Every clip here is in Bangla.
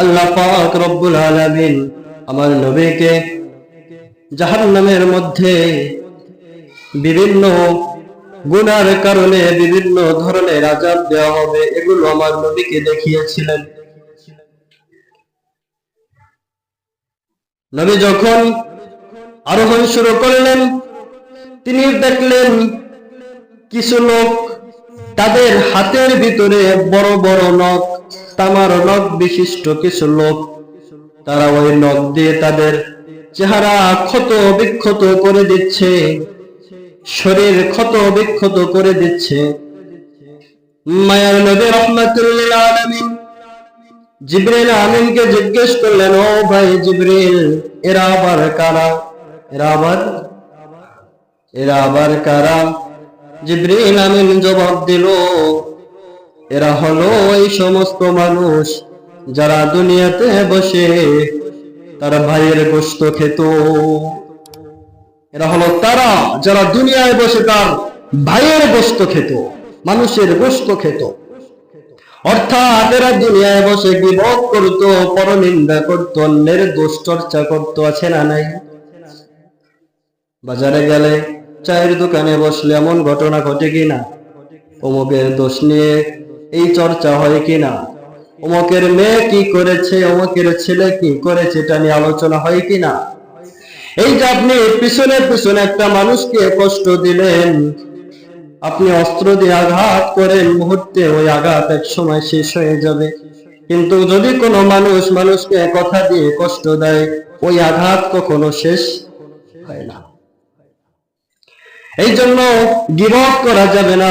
আল্লাহ পাক রব্বুল আলামিন আমার নবীকে জাহান্নামের মধ্যে বিভিন্ন গুনার কারণে বিভিন্ন ধরনের দেওয়া হবে, এগুলো আমার নবীকে দেখিয়েছিলেন। নবী যখন আরোহণ শুরু করলেন, তিনি দেখলেন কিছু লোক তাদের হাতের ভিতরে বড় বড় নখ তামার নখ বিশিষ্ট কিছু লোক। তারা ওই নখ দিয়ে তাদের চেহারা ক্ষত বিক্ষত করে দিচ্ছে। শরীর ক্ষত বিক্ষত করে দিচ্ছে। মায়ার নবী রহমাতুল্লিল জিব্রিল আমিনকে জিজ্ঞেস করলেন, ও ভাই জিব্রিল, এরা আবার কারা? এরা আবার এরা আবার কারা? জিব্রিল আমিন জবাব দিল এরা হলো ওই সমস্ত মানুষ যারা দুনিয়াতে বসে তারা ভাইয়ের গোস্ত খেত। এরা হলো তারা যারা দুনিয়ায় বসে তার ভাইয়ের গোস্ত খেত, মানুষের গোস্ত খেত। অর্থাৎ এরা দুনিয়ায় বসে বিপদ করতো, পরনিন্দা করতো, অন্যের দোষ চর্চা করতো, আছে না নাই? বাজারে গেলে চায়ের দোকানে বসলে এমন ঘটনা ঘটে কিনা? অমুকের দোষ নিয়ে এই চর্চা হয় কিনা? অমুকের মেয়ে কি করেছে? অমুকের ছেলে কি করেছে? এটা নিয়ে আলোচনা হয় কিনা? এই যে আপনি পিছনে পিছনে একটা মানুষকে কষ্ট দিলেন। আপনি অস্ত্র দিয়ে আঘাত করেন, মুহূর্তে ওই আঘাত এক সময় শেষ হয়ে যাবে। কিন্তু যদি কোনো মানুষ মানুষকে কথা দিয়ে কষ্ট দেয়, ওই আঘাত কখনো শেষ হয় না। এই জন্য গিবত করা যাবে না।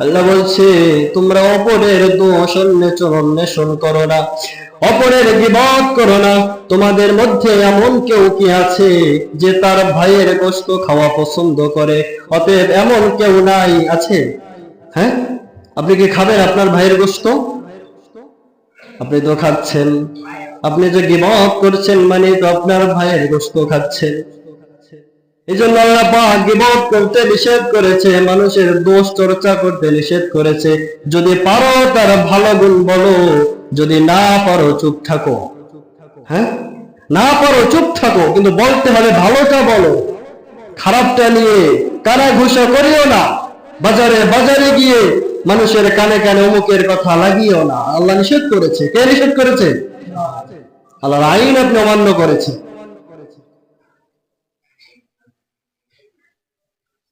আল্লাহ বলছে, তোমরা অপরের দোষ অন্বেষণ অন্বেষণ করো না। অপরের বিবাদ করো না। তোমাদের মধ্যে এমন কেউ কি আছে যে তার ভাইয়ের গোস্ত খাওয়া পছন্দ করে? অতএব এমন কেউ নাই আছে? হ্যাঁ? আপনি কি খাবেন আপনার ভাইয়ের গোস্ত আপনি তো খাচ্ছেন। আপনি যে গিবত করছেন মানে তো আপনার ভাইয়ের গোস্ত খাচ্ছেন। এই জন্য আল্লাহ পাক গিবত করতে নিষেধ করেছে, মানুষের দোষ চর্চা করতে নিষেধ করেছে। যদি পারো তার ভালো গুণ বলো, যদি না পারো চুপ থাকো। হ্যাঁ? না পারো চুপ থাকো, কিন্তু বলতে হবে ভালোটা বলো। খারাপটা নিয়ে কানা ঘুষা করিও না, বাজারে বাজারে গিয়ে মানুষের কানে কানে অমুকের কথা লাগিও না। আল্লাহ নিষেধ করেছে। কে নিষেধ করেছে? আল্লাহর আইন আপনি অমান্য করেছে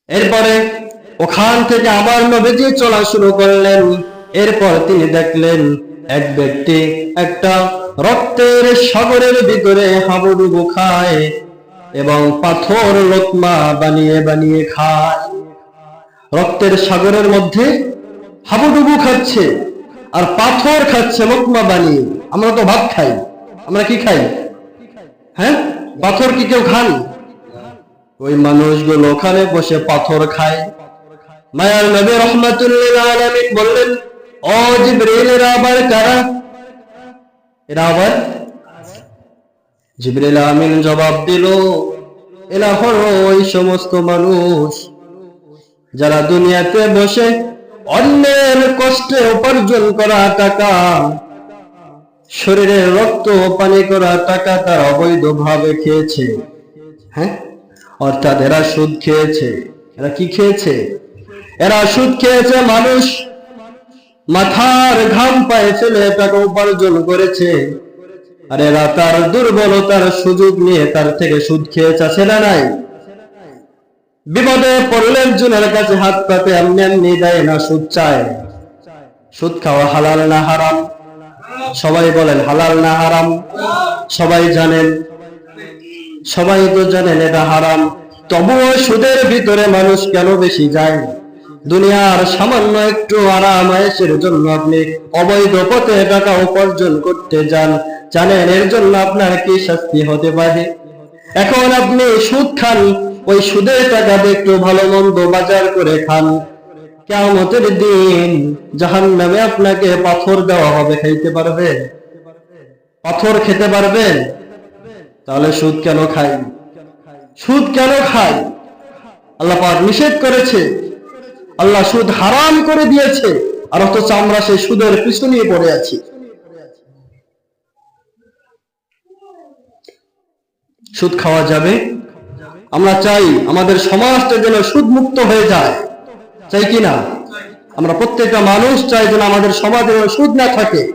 এরপরে ওখান থেকে আবার নবীজি চলা শুরু করলেন। এরপর তিনি দেখলেন, এক ব্যক্তি একটা রক্তের সাগরের ভিতরে হাবুডুবু খায় এবং পাথর, লোকমা বানিয়ে বানিয়ে খায়। রক্তের সাগরের মধ্যে হাবুডুবু খাচ্ছে আর পাথর খাচ্ছে লোকমা বানিয়ে। আমরা তো ভাত খাই, আমরা কি খাই? হ্যাঁ? পাথর কি কেউ খান ওই মানুষগুলো ওখানে বসে পাথর খায়। মায়ার নবী রহমাতুল্লিল বললেন আবার কারা? এরা আবার জিব্রিল আমিন জবাব দিল, এরা হলো ওই সমস্ত মানুষ যারা দুনিয়াতে বসে অন্যের কষ্টে উপার্জন করা টাকা শরীরে রক্ত পানি করা টাকা তার অবৈধভাবে খেয়েছে। হ্যাঁ? অর্থাৎ এরা সুদ খেয়েছে। এরা কি খেয়েছে? এরা সুদ খেয়েছে, মানুষ মাথার ঘাম পায়ে ফেলে টাকা উপার্জন করেছে। আর এরা তার দুর্বলতার সুযোগ নিয়ে তার থেকে সুদ খেয়েছে, আছে না নাই? বিপদে পড়লে একজনের কাছে হাত পাতে এমনি এমনি দেয় না, সুদ চায়। সুদ খাওয়া হালাল না হারাম? সবাই বলেন হালাল না হারাম? সবাই জানেন সবাই তো জানেন এটা হারাম। তবুও সুদের ভিতরে মানুষ কেন বেশি যায়? দুনিয়ার সামান্য একটু আরাম, আয়েসের জন্য আপনি অবৈধ পথে টাকা উপার্জন করতে যান। জানেন, এর জন্য আপনার কি শাস্তি হতে পারে? এখন আপনি সুদ খান, ওই সুদের টাকা একটু ভালো মন্দ বাজার করে খান। কেমতের দিন জাহান নামে আপনাকে পাথর দেওয়া হবে, খাইতে পারবেন? পাথর খেতে পারবেন? তাহলে সুদ কেন খাই? সুদ কেন খাই? আল্লাহ পাক নিষেধ করেছে। আল্লাহ সুদ হারাম করে দিয়েছে। আর অথচ আমরা সেই সুদের পিছনে পড়ে আছি। সুদ খাওয়া যাবে? আমরা চাই আমাদের সমাজটা যেন সুদ মুক্ত হয়ে যায়। চাই কি না? আমরা প্রত্যেকটা মানুষ চাই যেন আমাদের সমাজে সুদ না থাকে।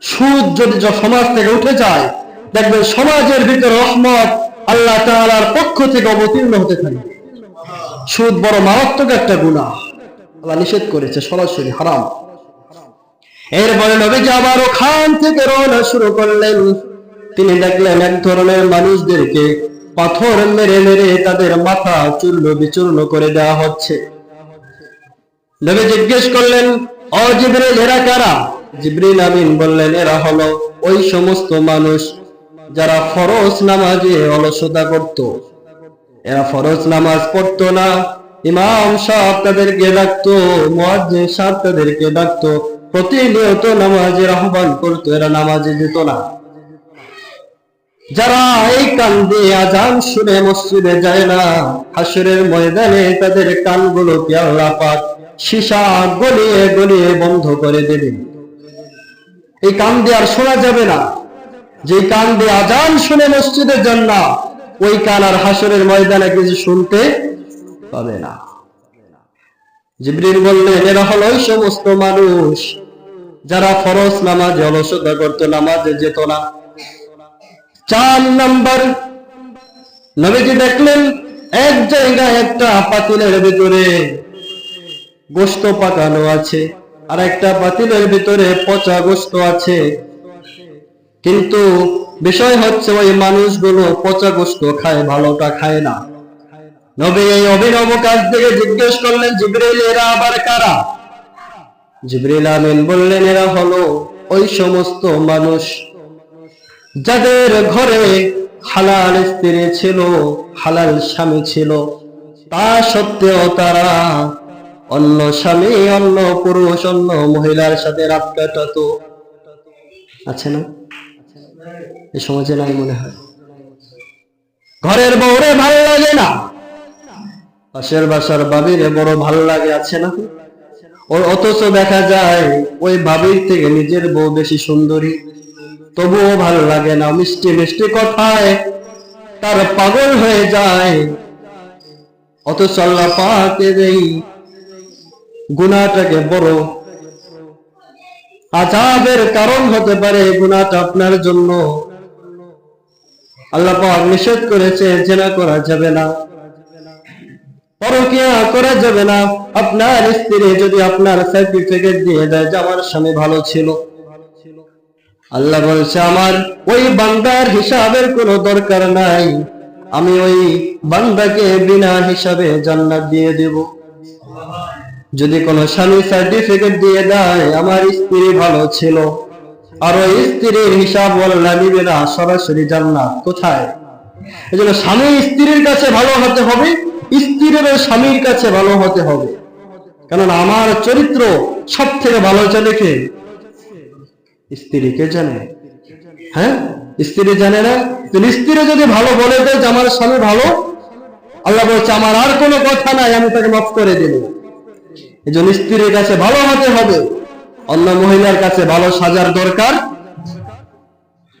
সুদ যদি সমাজ থেকে উঠে যায় দেখবেন সমাজের ভিতরে রহমত আল্লাহ তাআলার পক্ষ থেকে অবতীর্ণ হতে থাকবে সুদ বড় মারাত্মক একটা গুণা আল্লাহ নিষেধ করেছে, সরাসরি হারাম। এরপরে নবীজি আবার ওখান থেকে রওনা শুরু করলেন। তিনি দেখলেন এক ধরনের মানুষদেরকে পাথর মেরে মেরে তাদের মাথা চূর্ণ বিচূর্ণ করে দেওয়া হচ্ছে। নবী জিজ্ঞেস করলেন ও জিবরিল, এরা কারা? জিবরিল আমিন বললেন, এরা হলো ওই সমস্ত মানুষ যারা ফরজ নামাজে অলসতা করত, এরা ফরজ নামাজ পড়তো না। ইমাম সাহেব তাদেরকে ডাকতো, মুয়াজ্জিন সাহেব তাদেরকে ডাকতো, প্রতিনিয়ত নামাজের আহ্বান করতো, এরা নামাজে যেত না। যারা এই কান দিয়ে আজান শুনে মসজিদে যায় না, হাসরের ময়দানে তাদের কানগুলোকে আল্লাহ পাক সীসা গলিয়ে গলিয়ে বন্ধ করে দেবেন এই কান দিয়ে আর শোনা যাবে না। যে কান দিয়ে আজান শুনে মসজিদের জন্য ওই কান আর হাসরের ময়দানে কিছু শুনতে পাবে না। জিবরিল বললেন, এরা হলো ওই সমস্ত মানুষ যারা ফরজ নামাজে অলসতা করতো, নামাজে যেত না। চার নাম্বার, নবীজি দেখলেন, এক জায়গায় একটা পাতিলের ভিতরে গোস্ত পাকানো আছে, আর একটা পাতিলের ভিতরে পচা গোস্ত আছে। কিন্তু বিষয় হচ্ছে ওই মানুষগুলো পচা গোস্ত খায়, ভালোটা খায় না। নবী এই অভিনব কাজ থেকে জিজ্ঞেস করলেন জিব্রাইল এরা আবার কারা? জিব্রাইল আমিন বললেন, এরা হলো ওই সমস্ত মানুষ যাদের ঘরে হালাল স্ত্রী ছিল, হালাল স্বামী ছিল। তা সত্ত্বেও তারা অন্য স্বামী, অন্য পুরুষ, অন্য মহিলার সাথে রাত কাটাতো আছে না? এই সমাজে নাই মনে হয়। ঘরের বউরে ভালো লাগে না। পাশের বাসার বাবিরে বড় ভালো লাগে আছে না? ওর অথচ দেখা যায় ওই বাবির থেকে নিজের বউ বেশি সুন্দরী। তবুও ভালো লাগে না মিষ্টি মিষ্টি কথায় তার পাগল হয়ে যায়। অথচ আল্লাহ পাকের এই গুণাটাকে বড় আজাবের কারণ হতে পারে এই গুণাটা আপনার জন্য। আল্লাহ পাক নিষেধ করেছে, জেনা করা যাবে না। পরকিয়া করা যাবে না। আপনার স্ত্রী যদি আপনার সার্টিফিকেট দিয়ে দেয়, যে আমার স্বামী ভালো ছিল। আল্লাহ বলছে, আমার ওই বান্দার হিসাবের কোনো দরকার নাই। আমি ওই বান্দাকে বিনা হিসাবে জান্নাত দিয়ে দেব। যদি কোনো স্বামী সার্টিফিকেট দিয়ে দেয়, আমার স্ত্রী ভালো ছিল। আর ওই স্ত্রীর হিসাব আল্লাহ নিবে না, সরাসরি জান্নাত। কোথায়? এই জন্য স্বামী স্ত্রীর কাছে ভালো হতে হবে স্ত্রীর স্বামীর কাছে ভালো হতে হবে। কারণ আমার চরিত্র সব থেকে ভালো চলে কে? স্ত্রী কে জানে? হ্যাঁ? স্ত্রী জানে না? স্ত্রী যদি ভালো বলে দেয় যে আমার স্বামী ভালো, আল্লাহ বলছে, আমার আর কোনো কথা নাই, আমি তাকে মাফ করে দেব। এই জন্য স্ত্রীর কাছে ভালো হতে হবে। অন্য মহিলার কাছে ভালো সাজার দরকার।